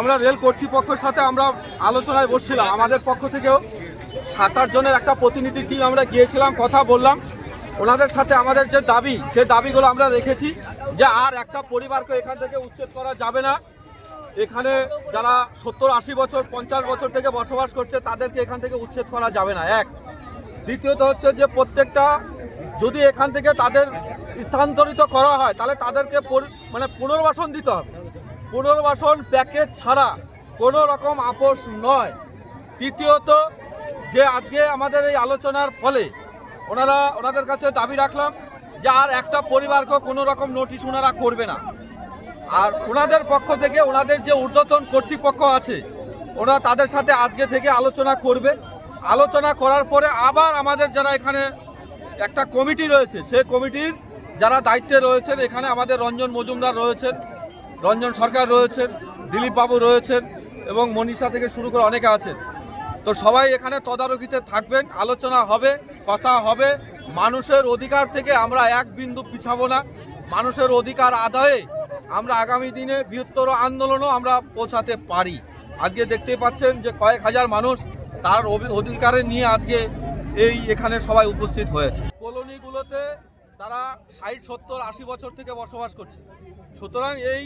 আমরা রেল কর্তৃপক্ষের সাথে আমরা আলোচনায় বসছিলাম। আমাদের পক্ষ থেকেও সাত আট জনের একটা প্রতিনিধি টিম আমরা গিয়েছিলাম, কথা বললাম। ওনাদের সাথে আমাদের যে দাবি সেই দাবিগুলো আমরা রেখেছি যে আর একটা পরিবারকে এখান থেকে উচ্ছেদ করা যাবে না। এখানে যারা সত্তর আশি বছর, পঞ্চাশ বছর থেকে বসবাস করছে, তাদেরকে এখান থেকে উচ্ছেদ করা যাবে না। এক। দ্বিতীয়ত হচ্ছে যে প্রত্যেকটা যদি এখান থেকে তাদের স্থানান্তরিত করা হয়, তাহলে তাদেরকে মানে পুনর্বাসন দিতে হবে। পুনর্বাসন প্যাকেজ ছাড়া কোনো রকম আপোষ নয়। তৃতীয়ত, যে আজকে আমাদের এই আলোচনার ফলে ওনারা ওনাদের কাছে দাবি রাখলাম যে আর একটা পরিবারকে কোনো রকম নোটিশ ওনারা করবে না। আর ওনাদের পক্ষ থেকে ওনাদের যে ঊর্ধ্বতন কর্তৃপক্ষ আছে, ওরা তাদের সাথে আজকে থেকে আলোচনা করবে। আলোচনা করার পরে আবার আমাদের যারা এখানে একটা কমিটি রয়েছে, সেই কমিটির যারা দায়িত্বে রয়েছেন, এখানে আমাদের রঞ্জন মজুমদার রয়েছেন। রঞ্জন সরকার রয়েছেন, দিলীপ বাবু রয়েছেন এবং মনীষা থেকে শুরু করে অনেকে আছেন। তো সবাই এখানে তদারকিতে থাকবেন, আলোচনা হবে, কথা হবে। মানুষের অধিকার থেকে আমরা এক বিন্দু পিছাবো না। মানুষের অধিকার আদায়ে আমরা আগামী দিনে বৃহত্তর আন্দোলনও আমরা পৌঁছাতে পারি। আজকে দেখতেই পাচ্ছেন যে কয়েক হাজার মানুষ তার অধিকারে নিয়ে আজকে এই এখানে সবাই উপস্থিত হয়েছে। কলোনিগুলোতে তারা ষাট, সত্তর, আশি বছর থেকে বসবাস করছে। সুতরাং এই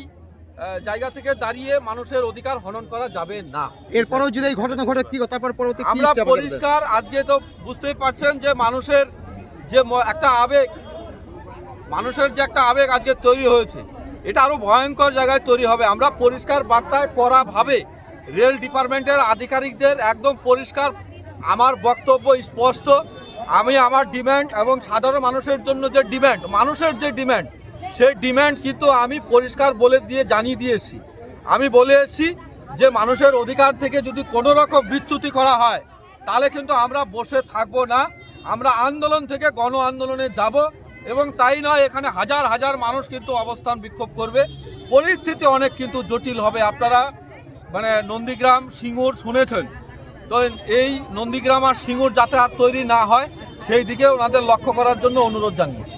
জায়গা থেকে দাঁড়িয়ে মানুষের অধিকার হনন করা যাবে না। এরপরেও যদি এই ঘটনা ঘটে কি তারপর পরবর্তী কি আমরা পরিষ্কার আজকে তো বুঝতেই পারছেন যে মানুষের যে একটা আবেগ মানুষের যে একটা আবেগ আজকে তৈরি হয়েছে এটা আরও ভয়ঙ্কর জায়গায় তৈরি হবে। আমরা পরিষ্কার বার্তায় করা ভাবে রেল ডিপার্টমেন্টের আধিকারিকদের একদম পরিষ্কার আমার বক্তব্য স্পষ্ট। আমি আমার ডিম্যান্ড এবং সাধারণ মানুষের জন্য যে ডিম্যান্ড মানুষের যে ডিমান্ড সেই ডিম্যান্ড কিন্তু আমি পরিষ্কার বলে দিয়ে জানিয়ে দিয়েছি। আমি বলে এসেছি যে মানুষের অধিকার থেকে যদি কোনো রকম বিচ্যুতি করা হয়, তাহলে কিন্তু আমরা বসে থাকব না। আমরা আন্দোলন থেকে গণ আন্দোলনে যাব এবং তাই নয়, এখানে হাজার হাজার মানুষ কিন্তু অবস্থান বিক্ষোভ করবে। পরিস্থিতি অনেক কিন্তু জটিল হবে, আপনারা মানে নন্দীগ্রাম সিঙ্গুর শুনেছেন। তো এই নন্দীগ্রাম আর সিঙ্গুর যাতে আর তৈরি না হয়, সেই দিকে ওনাদের লক্ষ্য করার জন্য অনুরোধ জানিয়েছি